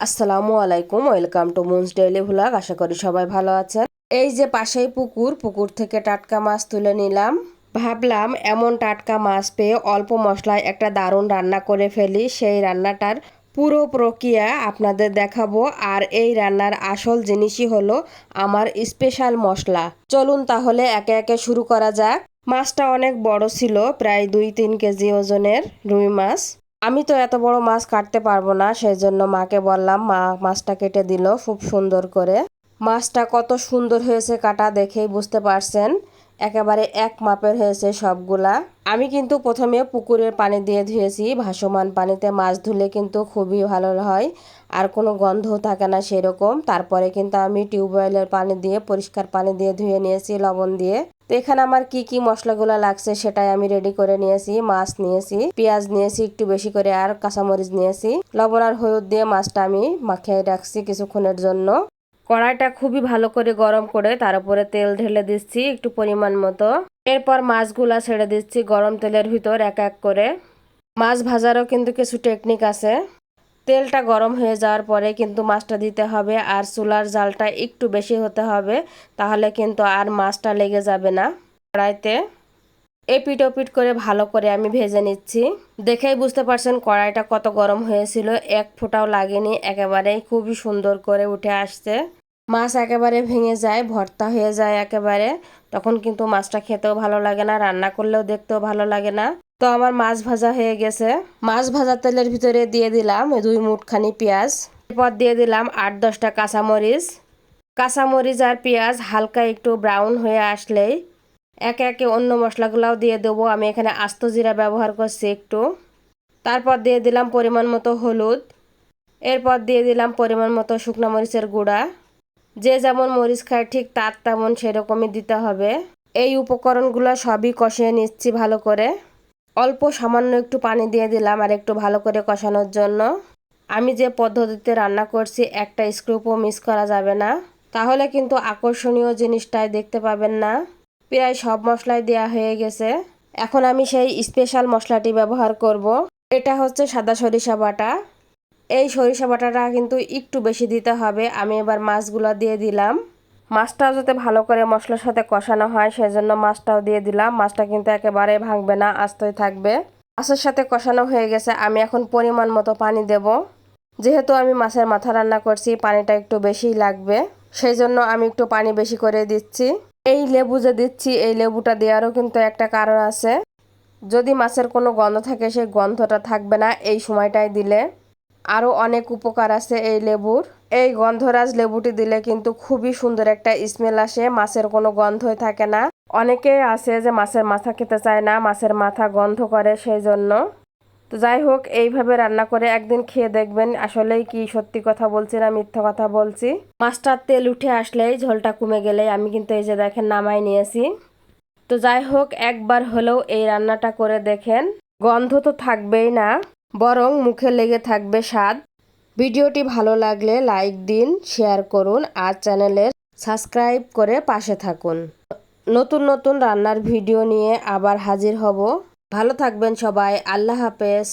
আসসালামু আলাইকুম, welcome to moon's daily vlog. আশা করি সবাই ভালো আছেন। এই যে পাশেই পুকুর পুকুর থেকে টাটকা মাছ তুলে নিলাম। ভাবলাম এমন টাটকা মাছ পেয়ে অল্প মশলায় একটা দারুণ রান্না করে ফেলি। সেই রান্নাটার পুরো প্রক্রিয়া আপনাদের দেখাবো। আর এই রান্নার আসল জিনিসই হলো আমার স্পেশাল মশলা। চলুন তাহলে একে একে শুরু করা যাক। মাছটা অনেক বড় ছিল, প্রায় দুই তিন কেজি ওজনের রুই মাছ। আমি তো এত বড় মাছ কাটতে পারব না সেই জন্য মাকে বললাম, মা, মাছটা কেটে দিল খুব সুন্দর করে। মাছটা কত সুন্দর হয়েছে কাটা দেখেই বুঝতে পারছেন। একেবারে এক মাপের হয়েছে সবগুলা। আমি কিন্তু প্রথমে পুকুরের পানি দিয়ে ধুয়েছি, ভাসমান পানিতে মাছ ধুলে কিন্তু খুবই ভালো হয়, আর কোনো গন্ধও থাকে না সেরকম। তারপরে কিন্তু আমি টিউবওয়েলের পানি দিয়ে, পরিষ্কার পানি দিয়ে ধুয়ে নিয়েছি লবণ দিয়ে। তো এখানে আমার কি কি মশলাগুলো লাগছে সেটাই আমি রেডি করে নিয়েছি, মাছ নিয়েছি, পেঁয়াজ নিয়েছি, একটু বেশি করে, আর কাঁচামরিচ নিয়েছি। লবণ আর হলুদ দিয়ে মাছটা আমি মাখিয়ে রাখছি কিছুক্ষণের জন্য। কড়াইটা খুবই ভালো করে গরম করে তার উপরে তেল ঢেলে দিচ্ছি একটু পরিমাণ মতো। এরপর মাছগুলা ছেড়ে দিচ্ছি গরম তেলের ভিতর এক এক করে। মাছ ভাজারও কিন্তু কিছু টেকনিক আছে। তেলটা গরম হয়ে যাওয়ার পরে কিন্তু মাছটা দিতে হবে আর চুলার জালটা একটু বেশি হতে হবে তাহলে কিন্তু আর মাছটা লেগে যাবে না কড়াইতে। এপিট ওপিট করে ভালো করে আমি ভেজে নিচ্ছি। দেখেই বুঝতে পারছেন কড়াইটা কত গরম হয়েছিল, এক ফোঁটাও লাগেনি, একেবারেই খুবই সুন্দর করে উঠে আসছে। মাছ একেবারে ভেঙে যায়, ভর্তা হয়ে যায় একেবারে। তখন কিন্তু মাছটা খেতেও ভালো লাগে না, রান্না করলেও দেখতেও ভালো লাগে না। তো আমার মাছ ভাজা হয়ে গেছে। মাছ ভাজা তেলের ভিতরে দিয়ে দিলাম দুই মুঠখানি পেঁয়াজ। এরপর দিয়ে দিলাম আট দশটা কাঁচামরিচ। কাঁচামরিচ আর পেঁয়াজ হালকা একটু ব্রাউন হয়ে আসলেই একে একে অন্য মশলাগুলোও দিয়ে দেবো। আমি এখানে আস্ত জিরা ব্যবহার করছি একটু। তারপর দিয়ে দিলাম পরিমাণ মতো হলুদ। এরপর দিয়ে দিলাম পরিমাণ মতো শুকনো মরিচের গুঁড়া। যে যেমন মরিচ খায়, ঠিক তার তেমন সেরকমই দিতে হবে। এই উপকরণগুলো সবই কষিয়ে নিচ্ছি ভালো করে। অল্প সামান্য একটু পানি দিয়ে দিলাম আর একটু ভালো করে কষানোর জন্য। আমি যে পদ্ধতিতে রান্না করছি, একটা স্ক্রুপও মিস করা যাবে না। তাহলে কিন্তু আকর্ষণীয় জিনিসটাই দেখতে পাবেন না। প্রায় সব মশলাই দেওয়া হয়ে গেছে। এখন আমি সেই স্পেশাল মশলাটি ব্যবহার করব। এটা হচ্ছে সাদা সরিষা বাটা। এই সরিষা বাটাটা কিন্তু একটু বেশি দিতে হবে। আমি এবার মাছগুলো দিয়ে দিলাম। মাছটাও যাতে ভালো করে মশলার সাথে কষানো হয়, সেজন্য মাছটাও দিয়ে দিলাম। মাছটা কিন্তু একেবারে ভাঙবে না, আস্তই থাকবে। মাছের সাথে কষানো হয়ে গেছে, আমি এখন পরিমাণ মতো পানি দেব। যেহেতু আমি মাছের মাথা রান্না করছি, পানিটা একটু বেশিই লাগবে সেই জন্য আমি একটু পানি বেশি করে দিচ্ছি। এই লেবু যে দিচ্ছি, এই লেবুটা দেওয়ারও কিন্তু একটা কারণ আছে। যদি মাছের কোনো গন্ধ থাকে, সেই গন্ধটা থাকবে না এই সময়টায় দিলে। আরও অনেক উপকার আছে এই লেবুর। এই গন্ধরাজ লেবুটি দিলে কিন্তু খুবই সুন্দর একটা স্মেল আসে, মাছের কোনো গন্ধই থাকে না। অনেকে আছে যে মাছের মাথা খেতে চায় না, মাছের মাথা গন্ধ করে সেই জন্য তো যাই হোক, এইভাবে রান্না করে একদিন খেয়ে দেখবেন, আসলেই কি সত্যি কথা বলছি না মিথ্যা কথা বলছি। মাছটার তেল উঠে আসলেই ঝোলটা কমে গেলেই আমি কিন্তু এই যে দেখেন নামাই নিয়েছি। তো যাই হোক, একবার হলেও এই রান্নাটা করে দেখেন। গন্ধ তো থাকবেই না। বরং মুখে লেগে থাকবে স্বাদ। ভিডিওটি ভালো লাগলে লাইক দিন, শেয়ার করুন আর চ্যানেলের সাবস্ক্রাইব করে পাশে থাকুন। নতুন নতুন রান্নার ভিডিও নিয়ে আবার হাজির হব। ভালো থাকবেন সবাই। আল্লাহ হাফেজ।